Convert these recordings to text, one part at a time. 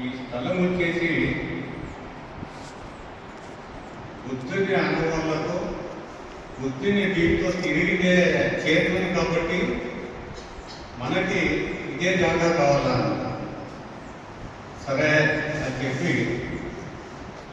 ఈ స్థలం వచ్చేసి బుద్ధుని అనుభవాలతో బుద్ధిని దీంతో తిరిగితే చేతుంది కాబట్టి మనకి ఇదే జాగా కావాలన్నమాట సరే అని చెప్పి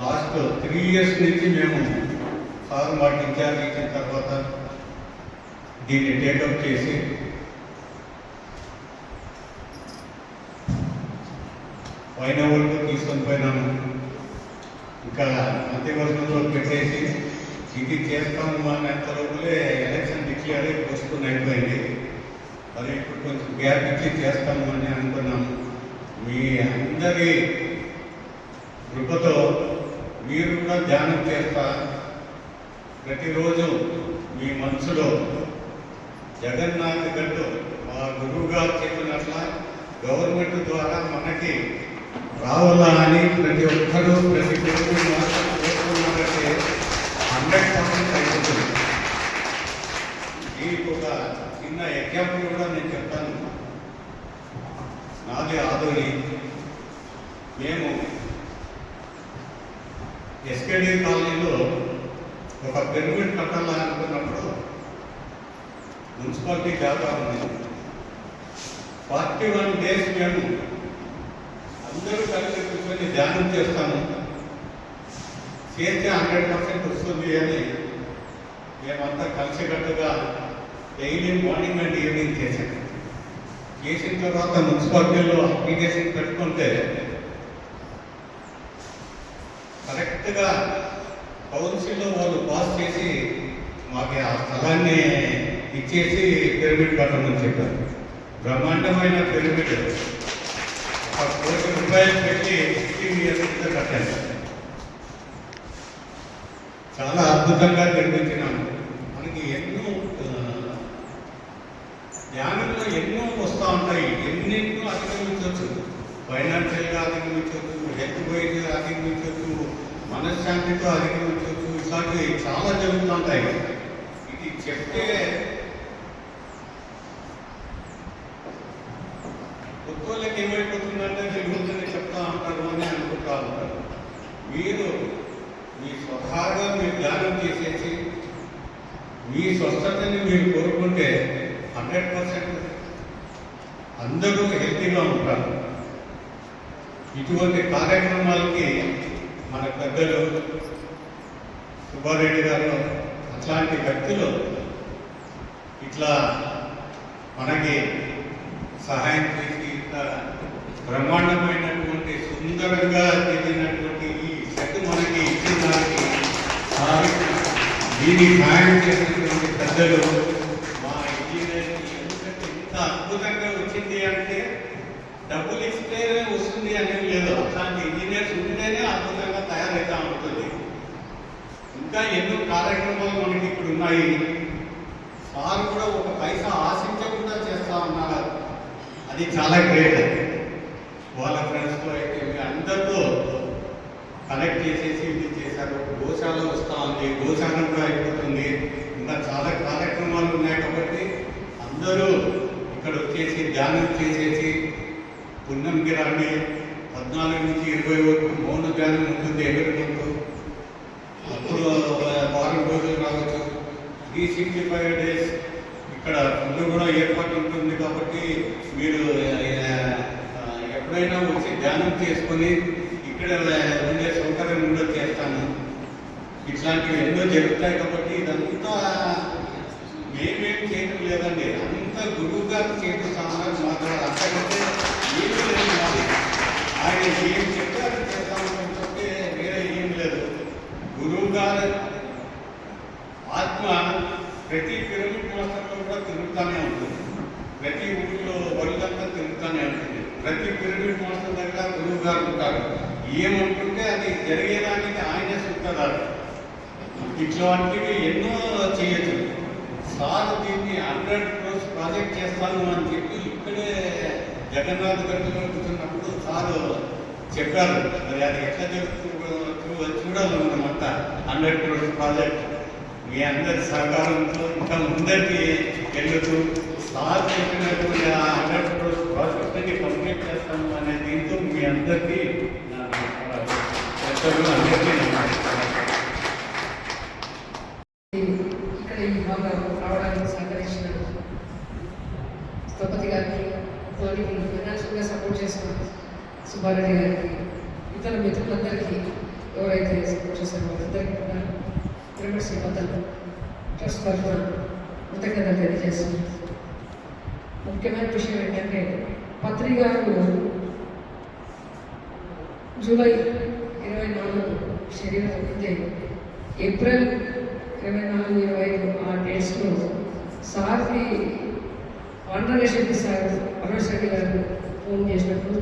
లాస్ట్ త్రీ ఇయర్స్ నుంచి మేము సార్ మాకు ఇన్ఛార్జ్ ఇచ్చిన తర్వాత దీన్ని టేకప్ చేసి పైన వరకు తీసుకొని పోయినాము. ఇంకా మంత్రివర్గంలో పెట్టేసి ఇది చేస్తాము అన్నంత లోపలే ఎలక్షన్ డిక్లేర్ అయి పోస్ట్పోన్ అయిపోయింది. మరి ఇప్పుడు కొంచెం గ్యాప్ ఇచ్చి చేస్తాము అని అనుకున్నాము మీ అందరి కృపతో మీరు కూడా ధ్యానం చేస్తా. ప్రతిరోజు మీ మనసులో జగన్నాథ్ గట్టు మా గురువు గారు చెప్పినట్ల గవర్నమెంట్ ద్వారా మనకి రావాలా అని ప్రతి ఒక్కరూ ప్రతి తెలుగు కోరుకున్నారంటే హండ్రెడ్ పర్సెంట్ అయిపోతుంది. దీనికి ఒక చిన్న ఎగ్జాంపుల్ కూడా నేను చెప్తాను. నాది ఆదోని. మేము ఎస్కేడి కాలనీలో ఒక పిరమిడ్ కట్టాలనుకున్నప్పుడు మున్సిపాలిటీ జాగా ఉంది. ఫార్టీ వన్ డేస్ మేము అందరూ కలిసి కూర్చొని ధ్యానం చేస్తాము. చేస్తే హండ్రెడ్ పర్సెంట్ వస్తుంది అని మేమంతా కలిసికట్టుగా డైలీ మార్నింగ్ అండ్ ఈవినింగ్ చేశాము చేసిన తర్వాత మున్సిపాలిటీలో అప్లికేషన్ పెట్టుకుంటే కరెక్ట్గా కౌన్సిల్లో వాళ్ళు పాస్ చేసి మాకు ఆ స్థలాన్ని ఇచ్చేసి పిరమిడ్ కట్టమని చెప్పారు. బ్రహ్మాండమైన పిరమిడ్ కోటి రూపాయలు పెట్టి ఫిఫ్టీన్ ఇయర్స్ కింద కట్టాను చాలా అద్భుతంగా నిర్మించినాము మనకి ఎన్నో ధ్యానంలో ఎన్నో వస్తూ ఉంటాయి. ఎన్నెన్నో అధిగమించవచ్చు. ఫైనాన్షియల్గా అధిగమించవచ్చు హెల్త్ వైజ్ అధిగమించవచ్చు మనశ్శాంతితో అధిగమించవచ్చు. ఇట్లాంటివి చాలా జరుగుతూ ఉంటాయి. ఇది చెప్తే కొత్త వాళ్ళకి అని మీరు మీ స్వతహాగా మీరు ధ్యానం చేసేసి మీ స్వస్థతని మీరు కోరుకుంటే హండ్రెడ్ పర్సెంట్ అందరూ హెల్తీగా ఉంటారు. ఇటువంటి కార్యక్రమాలకి మన పెద్దలు సుబ్బారెడ్డి గారు అట్లాంటి వ్యక్తులు ఇట్లా మనకి సహాయం చేసి ఇట్లా బ్రహ్మాండమైనటువంటి సుందరంగా చేసినటువంటి ఈ శక్తి మనకి ఇచ్చిన దానికి వారికి దీన్ని సాయం చేసినటువంటి పెద్దలు మా ఇంజనీరింగ్ ఎందుకంటే ఇంత అద్భుతంగా వచ్చింది అంటే డబ్బులు ఇస్తేనే వస్తుంది అనేది లేదు. అట్లాంటి ఇంజనీర్స్ ఉంటేనే అద్భుతంగా తయారైతా ఉంటుంది. ఇంకా ఎన్నో కార్యక్రమాలు మనకి ఇక్కడ ఉన్నాయి. సార్ కూడా ఒక పైసా ఆశించకుండా చేస్తా ఉన్నారు. అది చాలా గ్రేట్ వాళ్ళ ఫ్రెండ్స్తో అయితే మీ అందరితో కనెక్ట్ చేసేసి ఇది చేశారు గోశాల వస్తూ ఉంది గోశాల కూడా అయిపోతుంది ఇంకా చాలా కార్యక్రమాలు ఉన్నాయి కాబట్టి అందరూ ఇక్కడ వచ్చేసి ధ్యానం చేసేసి పుణ్యంకి రండి పద్నాలుగు నుంచి ఇరవై వరకు మౌన ధ్యానం ఉంటుంది ఎవరి ముందు అప్పుడు వారం రోజులు రావచ్చు ఈ సిక్స్టీ ఫైవ్ డేస్ ఇక్కడ ఫుడ్ కూడా ఏర్పాటు ఉంటుంది కాబట్టి మీరు ఎప్పుడైనా వచ్చి ధ్యానం చేసుకొని ఇక్కడ ఉండే సౌకర్యం కూడా చేస్తాను. ఇట్లాంటివి ఎన్నో జరుగుతాయి కాబట్టి ఇదంతా మేమేం చేయడం లేదండి. అంతా గురువు గారు చేపిస్తామని మాత్రం అంతకంటే ఏమీ లేదు ఆయన ఏం చెప్పారు చేస్తామని చెప్తే వేరే ఏం లేదు గురువు గారు ఆత్మ ప్రతి పిరమిడ్ మాస్టర్లో కూడా తిరుగుతూనే ఉంటుంది ప్రతి ఊరిలో వరులంతా తిరుగుతూనే ఉంటుంది ప్రతి పిరమిడ్ మాస్టర్ దగ్గర గురువు గారు ఏముంటుంటే అది జరిగేదానికి ఆయనే సూత్రధారు ఇట్లాంటివి ఎన్నో చేయొచ్చు. సార్ దీన్ని హండ్రెడ్ క్రోర్స్ ప్రాజెక్ట్ చేస్తాను అని చెప్పి ఇక్కడే జగన్నాథ్ గడ్డలో కూర్చున్నప్పుడు సార్ చెప్పారు. మరి అది ఎట్లా జరుగుతుందో చూ- చూడాలి మనమంతా హండ్రెడ్ క్రోర్స్ ప్రాజెక్ట్. మీ అందరి సహకారంతో ఇంకా ముందరికి వెళ్ళచ్చు సార్ చెప్పినటువంటి ఆ హండ్రెడ్ క్రోర్స్ ప్రాజెక్ట్ని కంప్లీట్ చేస్తాము అనేది రావడానికి సహకరించిన స్థపతి గారికి సపోర్ట్ చేసిన సుబ్బారెడ్డి గారికి ఇతర మిత్రులందరికీ ఎవరైతే సపోర్ట్ చేశారో వాళ్ళందరికీ కూడా పిరమిడ్ శ్రీమంతలు ట్రస్ట్ తరఫున కృతజ్ఞతలు తెలియజేస్తున్నారు ముఖ్యమైన విషయం ఏంటంటే పత్రికారు జూలై ఇరవై నాలుగు శరీరం ఉంది ఏప్రిల్ ఇరవై నాలుగు ఇరవై ఐదు ఆ డేట్స్లో సార్కి ఆంధ్రప్రదేశ్ సార్ అరుణ్ శెట్టి గారు ఫోన్ చేసినప్పుడు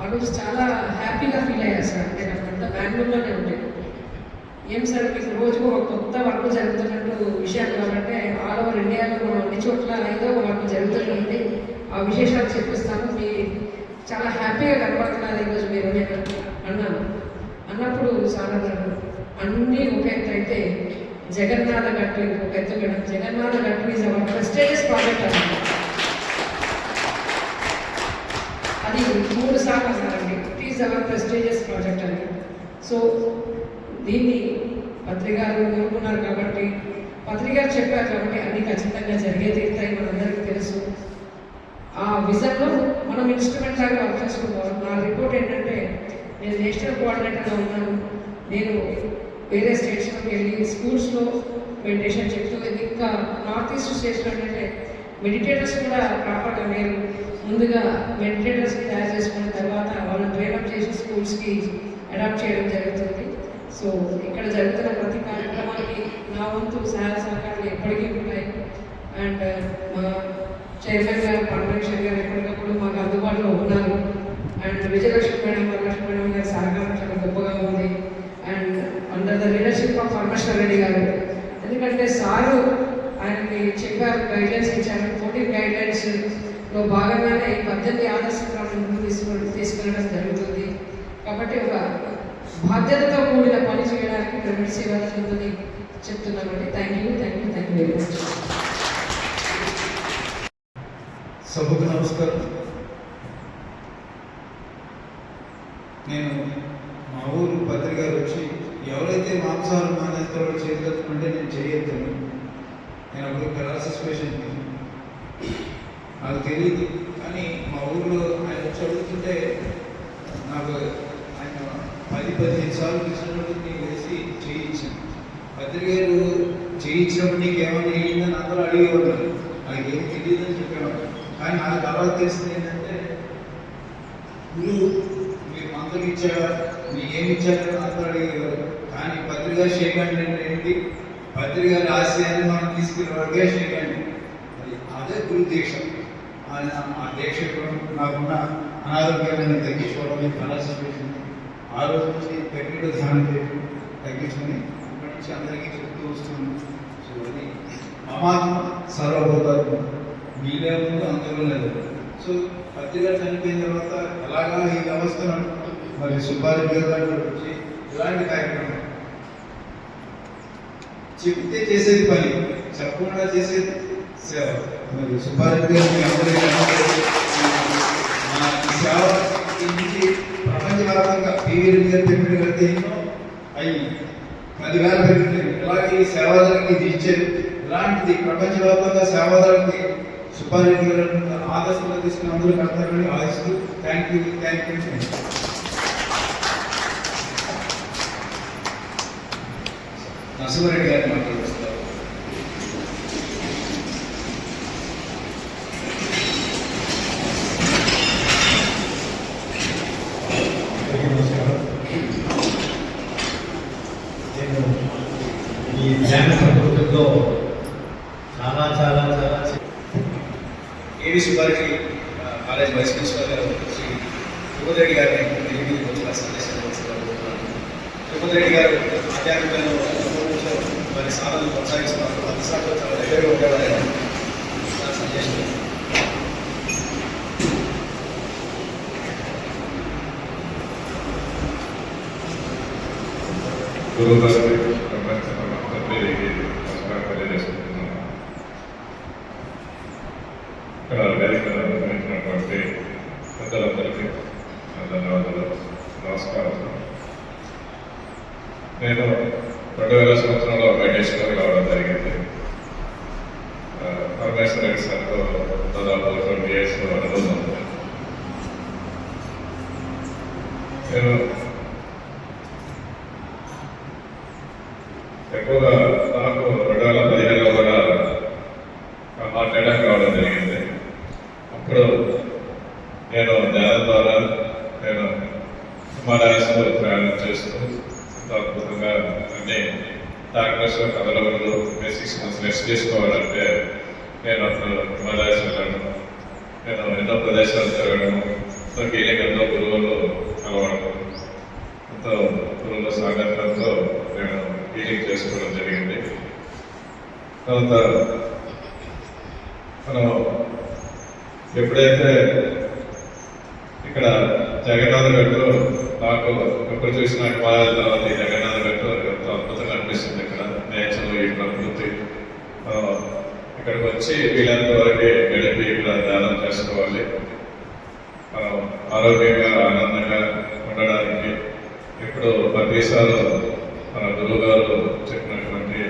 ఆ రోజు చాలా హ్యాపీగా ఫీల్ అయ్యారు సార్. అంటే అక్కడంతా బెంగళూరులోనే ఉండే. ఏం సార్ మీకు రోజు ఒక కొత్త వర్క్ జరుగుతున్నట్టు విషయాలు కావాలంటే ఆల్ ఓవర్ ఇండియాలో అన్ని చోట్ల ఏదో ఒక వర్క్ జరుగుతుంది ఆ విశేషాలు చెప్పిస్తాను. మీ చాలా హ్యాపీగా కనపడుతున్నారు ఈరోజు మీరు నేను అన్నాను. అన్నప్పుడు సార్ అన్నారు అన్నీ ఒక ఎత్తు అయితే జగన్నాథ గట్టు ఇంకొక ఎత్తు మేడం జగన్నాథ గట్టు ఈజ్ అవర్ ప్రెస్టేజియస్ ప్రాజెక్ట్ అన్నారు అది మూడు సార్లు అన్నారండి it is our prestigious project అని సో దీన్ని పత్రికారు కోరుకున్నారు కాబట్టి పత్రికారు చెప్పారు కాబట్టి అన్ని ఖచ్చితంగా జరిగే తీరుతాయి మనందరికీ తెలుసు. ఆ విజన్లో మనం ఇన్స్ట్రుమెంట్ లాగా వర్క్ చేసుకుంటాం నా రిపోర్ట్ ఏంటంటే నేను నేషనల్ కోఆర్డినేటర్గా ఉన్నాను. నేను వేరే స్టేట్స్లోకి వెళ్ళి స్కూల్స్లో మెడిటేషన్ చెప్తూ ఇంకా నార్త్ ఈస్ట్ స్టేట్స్లో ఏంటంటే మెడిటేటర్స్ కూడా ప్రాపర్గా లేరు. ముందుగా మెడిటేటర్స్ని తయారు చేసుకున్న తర్వాత వాళ్ళు ట్రైనప్ చేసి స్కూల్స్కి అడాప్ట్ చేయడం జరుగుతుంది. సో ఇక్కడ జరుగుతున్న ప్రతి కార్యక్రమానికి నా వంతు సహాయ సహకారాలు ఎప్పటికీ ఉంటాయి. అండ్ మా చైర్మన్ గారు పరమేశ్వర్ గారు ఎప్పటికప్పుడు మాకు అందుబాటులో ఉన్నారు. అండ్ విజయలక్ష్మి మేడం వరలక్ష్మి గారి సహకారం చాలా గొప్పగా ఉంది. And under the leadership of Parameshwara Reddy garu. ఎందుకంటే సారు ఆయనకి చెప్పారు గైడ్లైన్స్ ఇచ్చారు. ఫోర్టీన్ గైడ్లైన్స్లో భాగంగానే ఈ పద్దెనిమిది ఆదర్శ క్రమం తీసుకుని తీసుకు తీసుకెళ్ళడం జరుగుతుంది. కాబట్టి ఒక బాధ్యతతో కూడిన పని చేయడానికి ప్రైవేట్ సేవ ఉందని చెప్తున్నామండి. Thank you thank you thank you very much సభకు నమస్కారం నేను మా ఊరు పత్రిక వచ్చి ఎవరైతే మాంసాహారం మానేస్తారో చేయగలుగుతుంటే నేను చేయొద్దాను నేను అప్పుడు పెరాలసిస్ పేషెంట్ నాకు తెలియదు కానీ మా ఊర్లో ఆయన వచ్చి అడుగుతుంటే నాకు ఆయన పది పదిహేను సార్లు కృష్ణుడిని వేసి చేయించాను పత్రిక గారు చేయించినప్పుడు నీకు ఏమైనా అయ్యిందని అందరూ అడిగేవారు నాకు ఏం తెలియదని చెప్పేవాడు కానీ నాకు తర్వాత తెలిసింది ఏంటంటే గురువు మీరు మందులు ఇచ్చారా మీకు ఏమి ఇచ్చారని అందరూ అడిగేవారు కానీ పత్రిక చేయకండి అంటే ఏంటి? పత్రిక ఆశయాన్ని మనం తీసుకునేవాడుగా చేయకండి అది అదే గురు దీక్ష ఆయన ఆ దీక్ష నాకున్న అనారోగ్యాన్ని తగ్గించుకోవడం కళాశాల ఆ రోజు నుంచి పెట్టిన ధ్యానం చేయడం తగ్గించుకొని ఇప్పటి నుంచి అందరికీ చెప్తూ వస్తున్నాను. సో అది మమాత్మ సర్వభూతాత్మ మీలే ముందు అందరూ లేదు సో పత్రిక చనిపోయిన తర్వాత ఎలాగా ఈ వ్యవస్థను మరి సుబ్బారెడ్డి గారు వచ్చి ఇలాంటి కార్యక్రమం? చెప్తే చేసేది పని చెప్పకుండా చేసేది సేవ. మరి సుబ్బారెడ్డి గారు మీ అందరికీ మా సేవ నుంచి ప్రపంచవ్యాప్తంగా పివి రెడ్డి గారు పెట్టుబడి కడితే ఎన్నో అయ్యి పదివేల పెరుగుతుంది ఇలాగే సేవాదానికి ఇది ఇచ్చారు. ఇలాంటిది ప్రపంచవ్యాప్తంగా సేవాదానికి సుబ్బారెడ్డి గారు ఆదర్శంగా తీసుకుని అందరూ కడతారని ఆశిస్తూ thank you thank you Narasimha Reddy garu మాట్లాడుతున్నారు అందరికీ నమస్కారం నేను ఈ ధ్యాన ప్రకృతిలో చాలా చాలా చాలా ఏవి సుబ్బారెడ్డి కాలేజ్ వైస్ ప్రిన్సిపల్ గారు శ్రీ తిరుపతిరెడ్డి గారిని తిరిగి వచ్చిన సందేశం తిరుపతిరెడ్డి గారు ఆధ్యాత్మికంలో వారి సాధనలు కొనసాగిస్తున్నారు. అధిశాఖలో చాలా దగ్గరగా ఉండేవారు. ఆయన. సందేశం. గురువు గారు అందరికీ నమస్కారం తెలియజేసుకుంటున్నాను ఇక్కడ వేదిక నిర్వహించినటువంటి పెద్దలందరికీ నా ధన్యవాదాలు నమస్కారం నేను రెండు వేల సంవత్సరంలో మెడిటేషన్ రావడం జరిగింది. పరమేశ్వర రెడ్డి సార్తో దాదాపు ట్వంటీ ఇయర్స్ అనుభవం ఉంది. నేను ఎక్కువగా నాకు రెండు వేల పదిహేనులో కూడా హార్ట్ రావడం జరిగింది. అప్పుడు నేను ధ్యానం ద్వారా నేను హిమాలయాస్లో ప్రయాణం చేస్తూ ఎంతో అంటే అన్ని డాక్టర్స్ కదలవరు సిక్స్ మంత్స్ రెస్ట్ చేసుకోవాలంటే నేను అప్పుడు హిమాలయాస్ వెళ్ళాను. నేను ఎన్నో ప్రదేశాలు తిరగడం సో కీలక ఎంతో గురువులు కలవడం. ఎంతో గురువుల సాగత్యంతో నేను హీలింగ్ చేసుకోవడం జరిగింది. తర్వాత మనం ఎప్పుడైతే ఇక్కడ జగన్నాథ గారు నాకు ఎప్పుడు చూసిన పాదాల తర్వాత ఈ జగన్నాథ గట్టు ఎంతో అద్భుతంగా అనిపిస్తుంది ఇక్కడ. నేచర్ ఈ ప్రకృతి. ఇక్కడికి వచ్చి వీళ్ళంత వరకే గడిపి ఇక్కడ ధ్యానం చేసుకోవాలి. ఆరోగ్యంగా ఆనందంగా ఉండడానికి ఇప్పుడు ప్రదేశాలు మన గురువు గారు చెప్పినటువంటి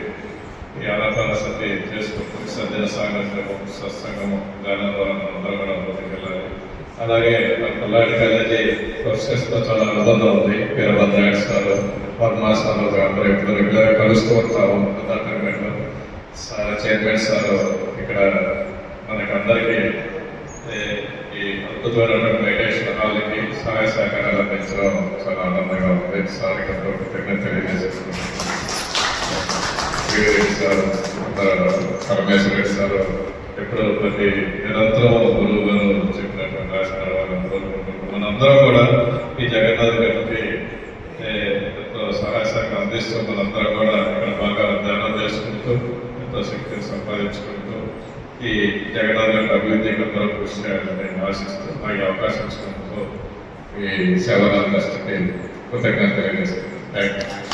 ఈ ఆరాధన సతి చేసుకుంటూ సజ్జన సాంగత్యము సత్సంగము ధ్యానం ద్వారా మనం అందరం కూడా ముందుకెళ్ళాలి. అలాగే పల్లాడి కాలేజీ ప్రొఫెసర్స్తో చాలా అనుబంధం ఉంది. వీరభద్రాయుడు సార్ వర్మ సార్ అందరూ ఎప్పుడు రెగ్యులర్గా కలుస్తూ ఉంటాము. డిపార్ట్మెంట్లో సార్ చైర్మన్ సార్ ఇక్కడ మనకి అందరికీ ఈ అద్భుతమైనటువంటి మెడిటేషన్ హాల్కి సహాయ సహకారాలు అందించడం చాలా ఆనందంగా ఉంది. సార్ ఎంతో కృతజ్ఞత తెలియజేస్తున్నాను సార్ పరమేశ్వర రెడ్డి సార్ ఎప్పుడు ప్రతి నిరంతరం గురువు గారు చెప్పినటువంటి రాసిన కోరుకుంటున్నాం మనందరం కూడా ఈ జగన్నాథ్ గారికి ఏ, ఎంతో సహాయ సహకారం అందిస్తూ మనందరం కూడా ఇక్కడ బాగా ధ్యానం చేసుకుంటూ ఎంతో శక్తిని సంపాదించుకుంటూ ఈ జగన్నాథ్ గారి అభివృద్ధికి అందరూ కృషి చేయాలని నేను ఆశిస్తూ ఆ అవకాశం ఇచ్చినందుకు ఈ సేవలు అందిస్తుంది కృతజ్ఞత తెలియజేస్తున్నాను. Thank you